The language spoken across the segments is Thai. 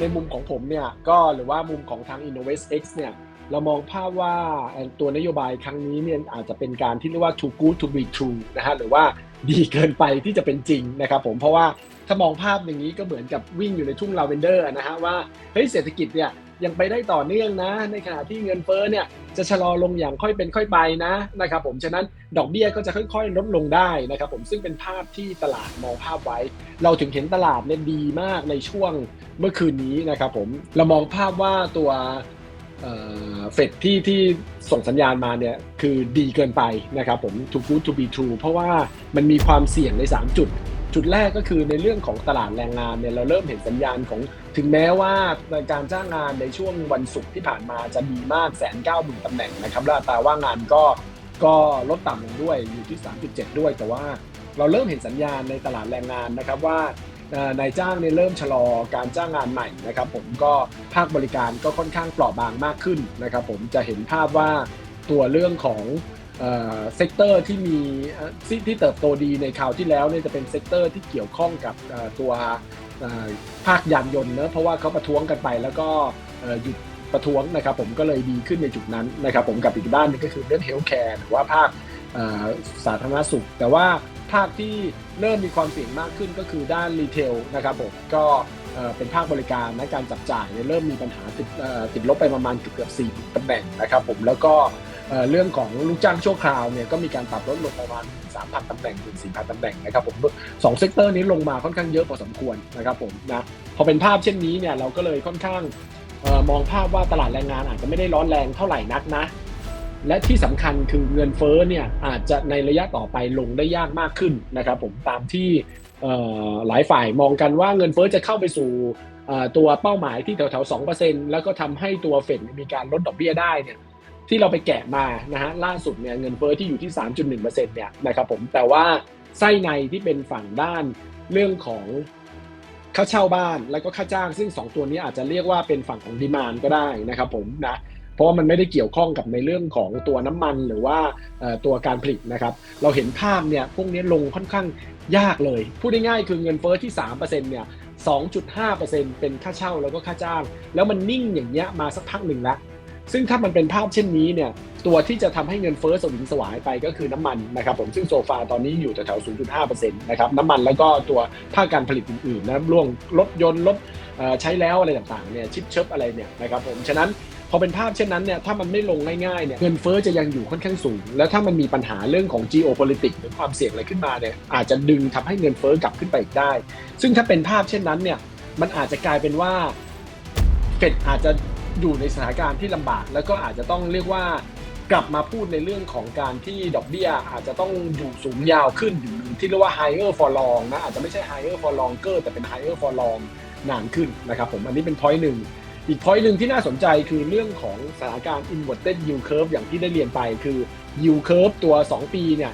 ในมุมของผมเนี่ยก็หรือว่ามุมของทาง Innovest X เนี่ยเรามองภาพว่าตัวนโยบายครั้งนี้เนี่ยอาจจะเป็นการที่เรียกว่า too good to be true นะฮะหรือว่าดีเกินไปที่จะเป็นจริงนะครับผมเพราะว่าถ้ามองภาพอย่างนี้ก็เหมือนกับวิ่งอยู่ในทุ่งลาเวนเดอร์นะฮะว่าเฮ้ยเศรษฐกิจเนี่ย ยังไปได้ต่อเนื่องนะ ในขณะที่เงินเฟ้อเนี่ยจะชะลอลงอย่างค่อยเป็นค่อยไปนะนะครับผมฉะนั้นดอกเบี้ยก็จะค่อย ๆ ลดลงได้นะครับผมซึ่งเป็นภาพที่ตลาดมองภาพไว้ เราถึงเห็นตลาดเนี่ยดีมากในช่วงเมื่อคืนนี้นะครับผมเรามองภาพว่าตัวเฟดที่ที่ส่งสัญญาณมาเนี่ยคือดีเกินไปนะครับผม too good to be true เพราะว่ามันมีความเสี่ยงใน 3 จุด จุดแรกก็คือในเรื่องของตลาดแรงงานเนี่ยเราเริ่มเห็นสัญญาณของถึงแม้ว่าการจ้างงานในช่วงวันศุกร์ที่ผ่านมาจะดีมากแสนเก้าหมื่นตำแหน่งนะครับและอัตราว่างงานก็ก็ลดต่ำลงด้วยอยู่ที่ 3.7 ด้วย แต่ว่าเราเริ่มเห็นสัญญาณในตลาดแรงงานนะครับว่านายจ้างเนี่ยเริ่มชะลอการจ้างงานใหม่นะครับผมก็ภาคบริการก็ค่อนข้างเปราะบางมากขึ้นนะครับผมจะเห็นภาพว่าตัวเรื่องของ เซกเตอร์ที่มีที่เติบโตดีในคราวที่แล้วเนี่ยจะเป็นเซกเตอร์ที่เกี่ยวข้องกับตัวภาคยานยนต์เนะเพราะว่าเขาประท้วงกันไปแล้วก็หยุดประท้วงนะครับผมก็เลยดีขึ้นในจุดนั้นนะครับผมกับอีกด้านนึงก็คือเรื่องเฮลท์แคร์หรือว่าภาคสาธารณสุข แต่ว่าภาคที่เริ่มมีความเสี่ยงมากขึ้นก็คือด้านรีเทลนะครับผมก็เป็นภาคบริการนะการจับจ่ายเริ่มมีปัญหาติดติดลบไปประมาณเกือบสี่ตำแหน่งนะครับผมแล้วก็ เรื่องของลูกจ้างชั่วคราวเนี่ยก็มีการปรับลดลงประมาณ 3,000ตำแหน่งถึง4,000ตำแหน่งนะครับผมสองเซกเตอร์นี้ลงมาค่อนข้างเยอะพอสมควรนะครับผมนะพอเป็นภาพเช่นนี้เนี่ยเราก็เลยค่อนข้างมองภาพว่าตลาดแรงงานอาจจะไม่ได้ร้อนแรงเท่าไหร่นักนะ และที่สำคัญคือเงินเฟ้อเนี่ยอาจจะในระยะต่อไปลงได้ยากมากขึ้นนะครับผมตามที่หลายฝ่ายมองกันว่าเงินเฟ้อจะเข้าไปสู่ตัวเป้าหมายที่แถวๆสองเปอร์เซ็นต์แล้วก็ทำให้ตัวเฟดมีการลดดอกเบี้ยได้เนี่ย ที่เราไปแกะมานะฮะล่าสุดเนี่ยเงินเฟ้อที่อยู่ที่ 3.1%เนี่ยนะครับผมแต่ว่าไส้ในที่เป็นฝั่งด้านเรื่องของค่าเช่าบ้านแล้วก็ค่าจ้าง ซึ่ง 2 ตัวนี้อาจจะเรียกว่าเป็นฝั่งของดีมานก็ได้นะครับผมนะเพราะว่ามันไม่ได้เกี่ยวข้องกับในเรื่องของตัวน้ำมันหรือว่าตัวการผลิตนะครับ เราเห็นภาพเนี่ยพวกนี้ลงค่อนข้างยากเลย พูดง่ายๆคือเงินเฟ้อที่ 3%เนี่ย 2.5%เป็นค่าเช่าแล้วก็ค่าจ้าง แล้วมันนิ่งอย่างเงี้ยมาสักพักหนึ่งแล้ว ซึ่งถ้ามันเป็นภาพเช่นนี้เนี่ยตัวที่จะทำให้เงินเฟ้อสวิงสวายไปก็คือน้ำมันนะครับผมซึ่งโซฟาตอนนี้อยู่แถวๆ0.5%นะครับน้ำมันแล้วก็ตัวภาคการผลิตอื่นๆนะร่วงรถยนต์รถใช้แล้วอะไรต่างๆเนี่ยชิปเชิปอะไรเนี่ยนะครับผมฉะนั้นพอเป็นภาพเช่นนั้นเนี่ยถ้ามันไม่ลงง่ายๆเนี่ยเงินเฟ้อจะยังอยู่ค่อนข้างสูง แล้วถ้ามันมีปัญหาเรื่องของ geopolitics หรือความเสี่ยงอะไรขึ้นมาเนี่ยอาจจะดึงทำให้เงินเฟ้อกลับขึ้นไปอีกได้ ซึ่งถ้าเป็นภาพเช่นนั้นเนี่ยมันอาจจะกลายเป็นว่าเฟดอาจจะ อยู่ในสถานการณ์ที่ลำบาก แล้วก็อาจจะต้องเรียกว่ากลับมาพูดในเรื่องของการที่ดอกเบี้ย อาจจะต้องอยู่สูงยาวขึ้นอยู่ที่เรียกว่า higher for long นะอาจจะไม่ใช่ higher for longer แต่เป็น higher for long นานขึ้นนะครับผมอันนี้เป็น point หนึ่งอีก point หนึ่งที่น่าสนใจคือเรื่องของสถานการณ์ inverted yield curve อย่างที่ได้เรียนไปคือ yield curve ตัว 2 ปีเนี่ย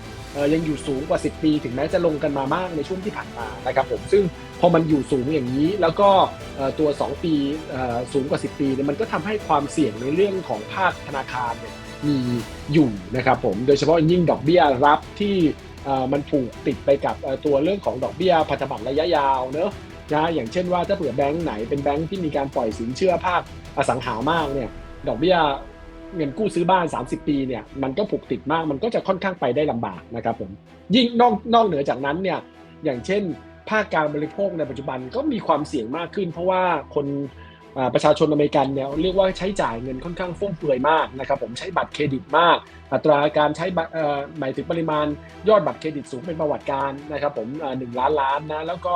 ยังอยู่สูงกว่า 10 ปี ถึงแม้จะลงกันมามากในช่วงที่ผ่านมานะครับผมซึ่งพอมันอยู่สูงอย่างนี้แล้วก็ตัว 2 ปีสูงกว่า 10 ปีเนี่ยมันก็ทำให้ความเสี่ยงในเรื่องของภาคธนาคารเนี่ยมีอยู่นะครับผมโดยเฉพาะยิ่งดอกเบี้ยรับที่มันผูกติดไปกับตัวเรื่องของดอกเบี้ยพันธบัตรระยะยาวเนอะนะอย่างเช่นว่าถ้าเผื่อแบงก์ไหนเป็นแบงก์ที่มีการปล่อยสินเชื่อภาคอสังหามากเนี่ยดอกเบี้ย เงินกู้ซื้อบ้าน 30 ปีเนี่ยมันก็ผูกติดมากมันก็จะค่อนข้างไปได้ลำบากนะครับผมยิ่งนอกนอกเหนือจากนั้นเนี่ยอย่างเช่น ภาคการบริโภคในปัจจุบันก็มีความเสี่ยงมากขึ้น เพราะว่าคนประชาชนอเมริกันเนี่ยเรียกว่าใช้จ่ายเงินค่อนข้างฟุ่มเฟือยมากนะครับผมใช้บัตรเครดิตมาก อัตราการใช้บัตรหมายถึงปริมาณยอดบัตรเครดิตสูงเป็นประวัติการนะครับผมหนึ่งล้านล้านนะแล้วก็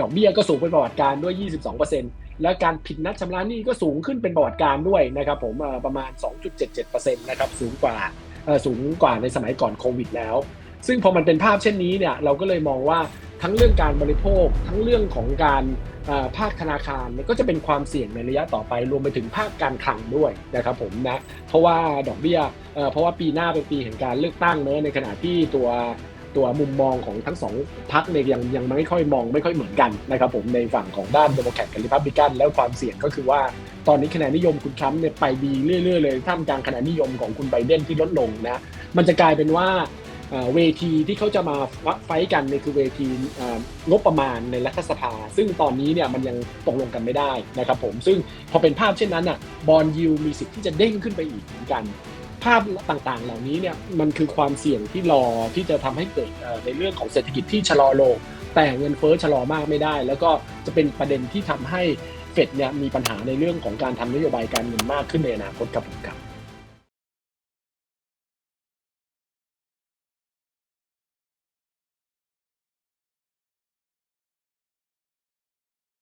ดอกเบี้ยก็สูงเป็นประวัติการด้วย 22% และการผิดนัดชำระหนี้ก็สูงขึ้นเป็นประวัติการด้วยนะครับผมประมาณ 2.77%นะครับสูงกว่าสูงกว่าในสมัยก่อนโควิดแล้ว ซึ่งพอมันเป็นภาพเช่นนี้เนี่ยเราก็เลยมองว่าทั้งเรื่องการบริโภค ทั้งเรื่องของการภาคธนาคารก็จะเป็นความเสี่ยงในระยะต่อไปรวมไปถึงภาคการคลังด้วยนะครับผมนะเพราะว่าดอกเบี้ยเพราะว่าปีหน้าเป็นปีแห่งการเลือกตั้งเนอะในขณะที่ตัว ตัวมุมมองของทั้งสองพรรคเนี่ยยังยังไม่ค่อยมองไม่ค่อยเหมือนกันนะครับผมในฝั่งของด้านเดโมแครตกับริพับลิกันแล้วความเสี่ยงก็คือว่าตอนนี้คะแนนนิยมคุณทรัมป์เนี่ยไปดีเรื่อยๆเลยท่ามกลางคะแนนนิยมของคุณไบเดนที่ลดลงนะมันจะกลายเป็นว่าเวทีที่เขาจะมาไฟกันเนี่ยคือเวทีงบประมาณในรัฐสภา ซึ่งตอนนี้เนี่ยมันยังตกลงกันไม่ได้นะครับผมซึ่งพอเป็นภาพเช่นนั้นอะบอลยูมีสิทธิ์ที่จะเด้งขึ้นไปอีกเหมือนกัน ภาพต่างๆ เหล่านี้เนี่ยมันคือความเสี่ยงที่รอที่จะทำให้เกิดในเรื่องของเศรษฐกิจที่ชะลอลง แต่เงินเฟ้อชะลอมากไม่ได้ แล้วก็จะเป็นประเด็นที่ทำให้เฟดเนี่ยมีปัญหาในเรื่องของการทำนโยบายการเงินมากขึ้นในอนาคตครับผมครับ